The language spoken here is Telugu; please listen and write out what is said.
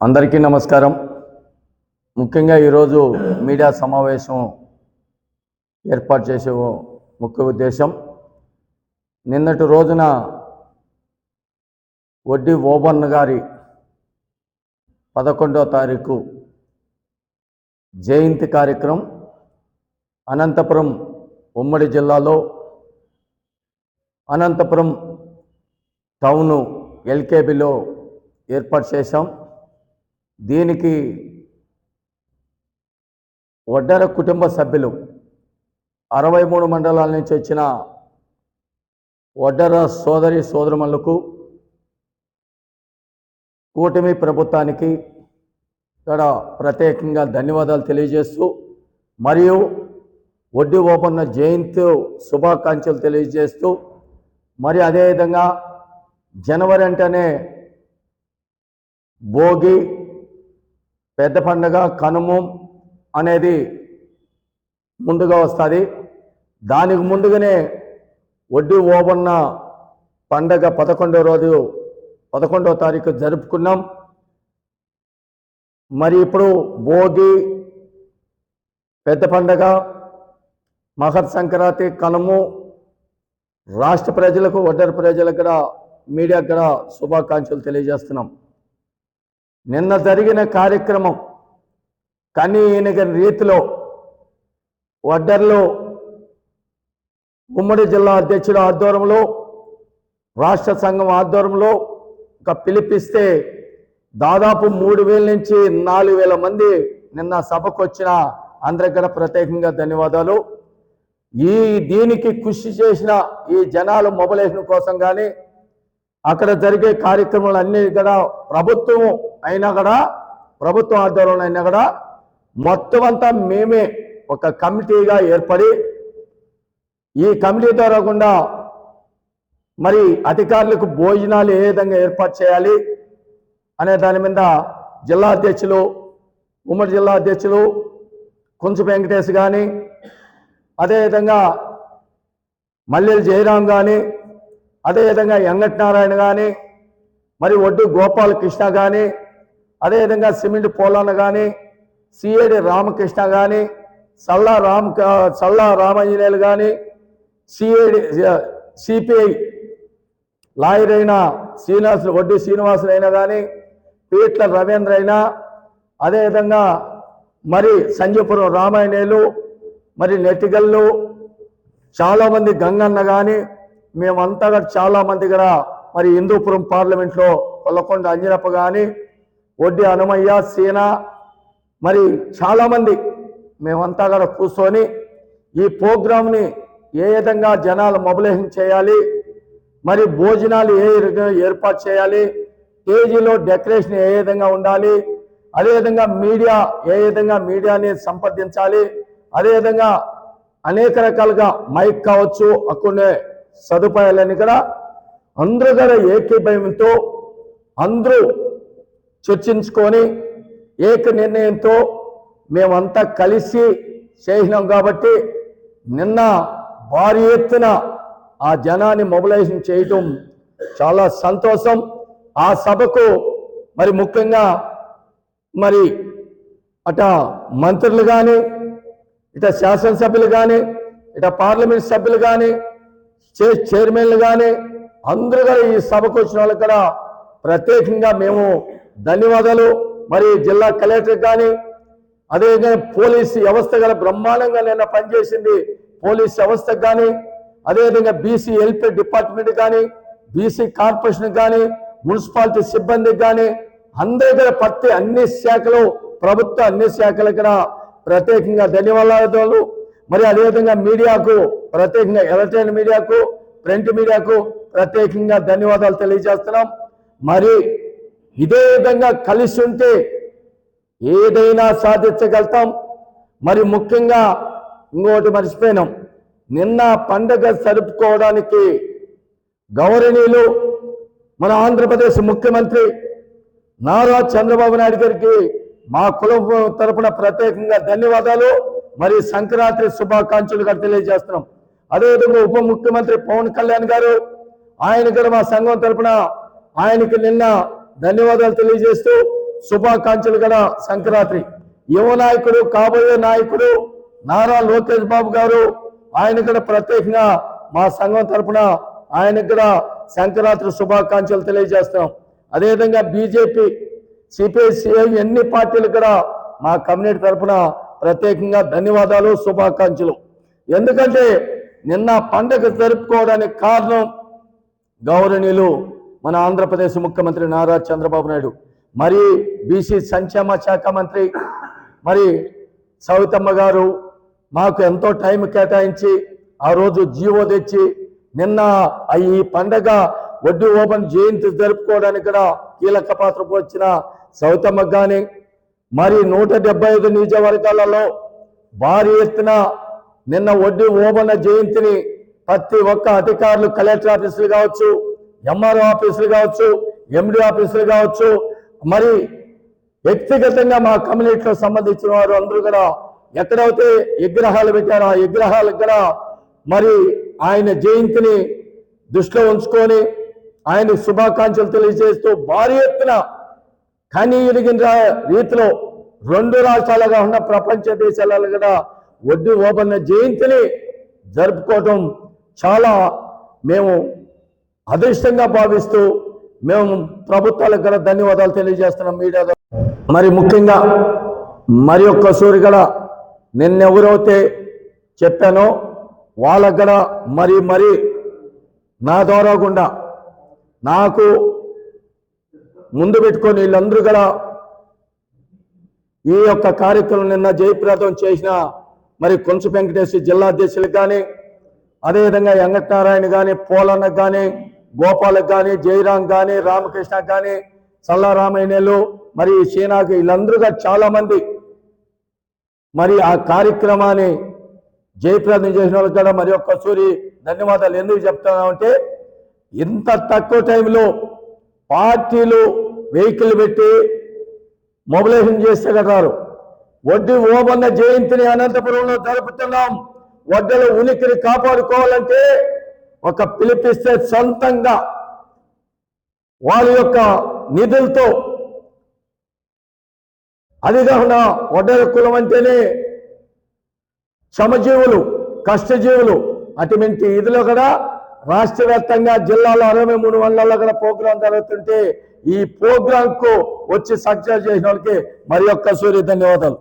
అందరికీ నమస్కారం. ముఖ్యంగా ఈరోజు మీడియా సమావేశం ఏర్పాటు చేసే ఓ ముఖ్య ఉద్దేశం. నిన్నటి రోజున వడ్డీ ఓబర్న్ గారి పదకొండవ తారీఖు జయంతి కార్యక్రమం అనంతపురం ఉమ్మడి జిల్లాలో అనంతపురం టౌను ఎల్కేబిలో ఏర్పాటు చేశాం. దీనికి వడ్డర కుటుంబ సభ్యులు అరవై మూడు మండలాల నుంచి వచ్చిన వడ్డర సోదరి సోదరుమలకు కూటమి ప్రభుత్వానికి ఇక్కడ ప్రత్యేకంగా ధన్యవాదాలు తెలియజేస్తూ మరియు వడ్డీ ఓపెన్న జయంతి శుభాకాంక్షలు తెలియజేస్తూ మరి అదేవిధంగా జనవరి అంటేనే భోగి పెద్ద పండగ కనుము అనేది ముందుగా వస్తుంది. దానికి ముందుగానే వడ్డీ ఓబన్న పండగ పదకొండో రోజు పదకొండవ తారీఖు జరుపుకున్నాం. మరి ఇప్పుడు భోగి పెద్ద పండగ మకర సంక్రాంతి కనుము రాష్ట్ర ప్రజలకు ఒడ్డర ప్రజలకు కూడా మీడియాకు కూడా శుభాకాంక్షలు తెలియజేస్తున్నాం. నిన్న జరిగిన కార్యక్రమం కనీ రీతిలో వడ్డర్లో ఉమ్మడి జిల్లా అధ్యక్షుడు ఆధ్వర్యంలో రాష్ట్ర సంఘం ఆధ్వర్యంలో ఒక పిలిపిస్తే దాదాపు మూడు వేల నుంచి నాలుగు వేల మంది నిన్న సభకు వచ్చిన అందరికి కూడా ప్రత్యేకంగా ధన్యవాదాలు. ఈ దీనికి కృషి చేసిన ఈ జనాలు మొబలేషన్ కోసం కానీ అక్కడ జరిగే కార్యక్రమాలు అన్నీ కూడా ప్రభుత్వం అయినా కూడా ప్రభుత్వం ఆధ్వర్యంలో అయినా కూడా మొత్తం అంతా మేమే ఒక కమిటీగా ఏర్పడి ఈ కమిటీ ద్వారా కూడా మరి అధికారులకు భోజనాలు ఏ విధంగా ఏర్పాటు చేయాలి అనే దాని మీద జిల్లా అధ్యక్షులు ఉమ్మడి జిల్లా అధ్యక్షులు కుంచు వెంకటేష్ కానీ అదేవిధంగా మల్లెలు జయరాం కానీ అదేవిధంగా ఎంగట్ నారాయణ కానీ మరి ఒడ్డు గోపాలకృష్ణ కానీ అదేవిధంగా సిమెంట్ పోలన్న కానీ సిఏడి రామకృష్ణ కానీ సల్లా రామ సల్లా రామాంజనేయులు కానీ సిఏడి సిపిఐ లాయర్ అయిన శ్రీనివాసులు వడ్డీ శ్రీనివాసులు అయినా కానీ పీట్ల రవీంద్ర అయినా అదేవిధంగా మరి సంజయపురం రామాయణేలు మరి నెట్టిగల్లు చాలామంది గంగన్న కానీ మేమంతా కూడా చాలామంది కూడా మరి హిందూపురం పార్లమెంట్లో కొల్లకొండ అంజనప్ప కానీ వడ్డీ హనుమయ్య సీన మరి చాలామంది మేమంతా కూడా కూర్చొని ఈ ప్రోగ్రామ్ని ఏ విధంగా జనాలు మొబిలైజేషన్ చేయాలి మరి భోజనాలు ఏ ఏర్పాటు చేయాలి స్టేజీలో డెకరేషన్ ఏ విధంగా ఉండాలి అదేవిధంగా మీడియా ఏ విధంగా మీడియాని సంప్రదించాలి అదేవిధంగా అనేక రకాలుగా మైక్ కావచ్చు అక్కడే సదుపాయాలని కూడా అందరూ కూడా ఏకీభయంతో అందరూ చర్చించుకొని ఏక నిర్ణయంతో మేమంతా కలిసి చేసినాం కాబట్టి నిన్న భారీ ఎత్తున ఆ జనాన్ని మొబిలైజేషన్ చేయటం చాలా సంతోషం. ఆ సభకు మరి ముఖ్యంగా మరి అట మంత్రులు కానీ ఇట శాసనసభ్యులు కానీ ఇట పార్లమెంట్ సభ్యులు కానీ చైర్మన్లు కానీ అందరూ కూడా ఈ సభకు వచ్చిన వాళ్ళకి కూడా ప్రత్యేకంగా మేము ధన్యవాదాలు. మరి జిల్లా కలెక్టర్ కానీ అదేవిధంగా పోలీస్ వ్యవస్థ గల బ్రహ్మాండంగా నిన్న పనిచేసింది. పోలీస్ వ్యవస్థకు కానీ అదేవిధంగా బీసీ వెల్ఫేర్ డిపార్ట్మెంట్ కానీ బీసీ కార్పొరేషన్ కానీ మున్సిపాలిటీ సిబ్బందికి కానీ అందరి కూడా ప్రతి అన్ని శాఖలు ప్రభుత్వ అన్ని శాఖలకు కూడా ప్రత్యేకంగా ధన్యవాదాలు. మరి అదేవిధంగా మీడియాకు ప్రత్యేకంగా ఎలక్ట్రానిక్ మీడియాకు ప్రింట్ మీడియాకు ప్రత్యేకంగా ధన్యవాదాలు తెలియజేస్తున్నాం. మరి ఇదే విధంగా కలిసి ఉంటే ఏదైనా సాధించగలుగుతాం. మరి ముఖ్యంగా ఇంకోటి మర్చిపోయినాం. నిన్న పండగ జరుపుకోవడానికి గౌరవనీయులు మన ఆంధ్రప్రదేశ్ ముఖ్యమంత్రి నారా చంద్రబాబు నాయుడు గారికి మా కులం తరపున ప్రత్యేకంగా ధన్యవాదాలు. మరి సంక్రాంతి శుభాకాంక్షలు కూడా తెలియజేస్తున్నాం. అదేవిధంగా ఉప ముఖ్యమంత్రి పవన్ కళ్యాణ్ గారు ఆయన కూడా మా సంఘం తరపున ఆయనకి నిన్న ధన్యవాదాలు తెలియజేస్తూ శుభాకాంక్షలు కూడా సంక్రాంతి. యువ నాయకుడు కాబోయే నాయకుడు నారా లోకేష్ బాబు గారు ఆయన కూడా ప్రత్యేకంగా మా సంఘం తరపున ఆయనకు కూడా సంక్రాంతి శుభాకాంక్షలు తెలియజేస్తాం అదేవిధంగా బీజేపీ సిపిఐ సిఐ ఎన్ని పార్టీలు కూడా మా కమ్యూనిటీ తరపున ప్రత్యేకంగా ధన్యవాదాలు శుభాకాంక్షలు. ఎందుకంటే నిన్న పండగ జరుపుకోవడానికి కారణం గౌరవనీయులు మన ఆంధ్రప్రదేశ్ ముఖ్యమంత్రి నారా చంద్రబాబు నాయుడు. మరి బీసీ సంక్షేమ శాఖ మంత్రి మరి సవితమ్మ గారు మాకు ఎంతో టైం కేటాయించి ఆ రోజు జీవో తెచ్చి నిన్న ఈ పండగ వడ్డీ ఓపెన్ జయంతి జరుపుకోవడానికి కూడా కీలక పాత్ర వచ్చిన సవితమ్మకు కానీ మరి నూట డెబ్బై ఐదు నియోజకవర్గాలలో భారీ ఎత్తున నిన్న వడ్డీ ఓబన్న జయంతిని ప్రతి ఒక్క అధికారులు కలెక్టర్ ఆఫీసులు కావచ్చు ఎంఆర్ఓ ఆఫీసులు కావచ్చు ఎండి ఆఫీసులు కావచ్చు మరి వ్యక్తిగతంగా మా కమ్యూనిటీలో సంబంధించిన వారు అందరూ కూడా ఎక్కడైతే విగ్రహాలు పెట్టారో ఆ విగ్రహాలకు కూడా మరి ఆయన జయంతిని దృష్టిలో ఉంచుకొని ఆయన శుభాకాంక్షలు తెలియజేస్తూ భారీ ఎత్తున కానీ ఎరిగిన రీతిలో రెండు రాష్ట్రాలుగా ఉన్న ప్రపంచ దేశాలలో కూడా వడ్డీ ఓపెన్ జయంతిని జరుపుకోవటం చాలా మేము అదృష్టంగా భావిస్తూ మేము ప్రభుత్వాలకు కూడా ధన్యవాదాలు తెలియజేస్తున్నాం మీడియా మరి ముఖ్యంగా మరి ఒక్క సూరి కూడా నిన్నెవరైతే చెప్పానో వాళ్ళకు కూడా మరి మరి నా ద్వారా గుండా నాకు ముందు పెట్టుకొని వీళ్ళందరూ కూడా ఈ యొక్క కార్యక్రమం నిన్న జయప్రదం చేసిన మరి కొంచు వెంకటేశ్వర జిల్లా అధ్యక్షులకు కానీ అదేవిధంగా వెంకటనారాయణ కానీ పోలన్నకు కానీ గోపాలకు కానీ జయరాం కానీ రామకృష్ణ కానీ చల్లారామయ్యలు మరి సీనాకి వీళ్ళందరూ చాలామంది చాలా మంది మరి ఆ కార్యక్రమాన్ని జయప్రదం చేసిన వాళ్ళకి కూడా మరి ఒక్కసారి ధన్యవాదాలు. ఎందుకు చెప్తున్నామంటే ఇంత తక్కువ టైంలో పార్టీలు వెహికల్ పెట్టి మొబిలైజేషన్ చేస్తే కట్టారు వడ్డీ ఓబన్న జయంతిని అనంతపురంలో జరుపుతున్నాం. వడ్డల ఉనికిని కాపాడుకోవాలంటే ఒక పిలిపిస్తే సొంతంగా వాళ్ళ యొక్క నిధులతో అది కాకుండా వడ్డల కులం అంటేనే శ్రమజీవులు కష్టజీవులు. అటువంటి ఇదిలో కూడా రాష్ట్ర వ్యాప్తంగా జిల్లాలో అరవై మూడు మండలాల్లో కూడా ప్రోగ్రాం జరుగుతుంటే ఈ ప్రోగ్రాంకు వచ్చి సక్సెస్ చేసిన వాళ్ళకి మరి ఒక్క సూర్య ధన్యవాదాలు.